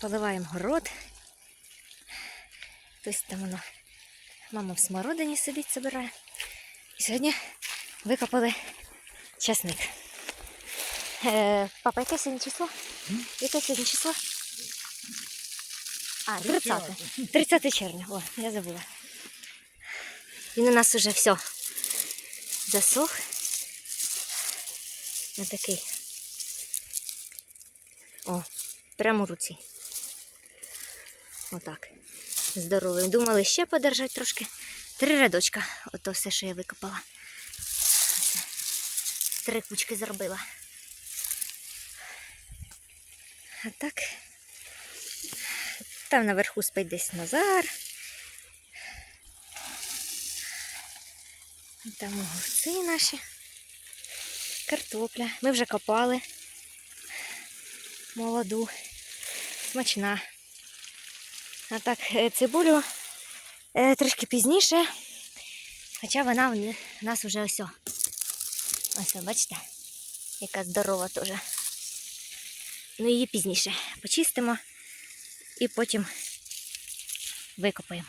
Поливаємо город. Хтось там воно. Мама в смородині сидить, собирає. І сьогодні викопали часник. Е, папа, яке сьогодні число? Яке сьогодні число? А, 30. 30 червня. О, я забула. Він у нас уже все засох. Ось такий. О, прямо у руці. Отак. Здоровий. Думали ще подержати трошки. Три рядочка. Ото все, що я викопала. Три кучки зробила. А так. Там наверху спить десь Назар. Там огурці наші. Картопля. Ми вже копали. Молоду. Смачна. А так, е, цибулю е, трішки пізніше. Хоча вона в нас вже ось. Ось, бачите, яка здорова теж. Ну, її пізніше почистимо і потім викопаємо.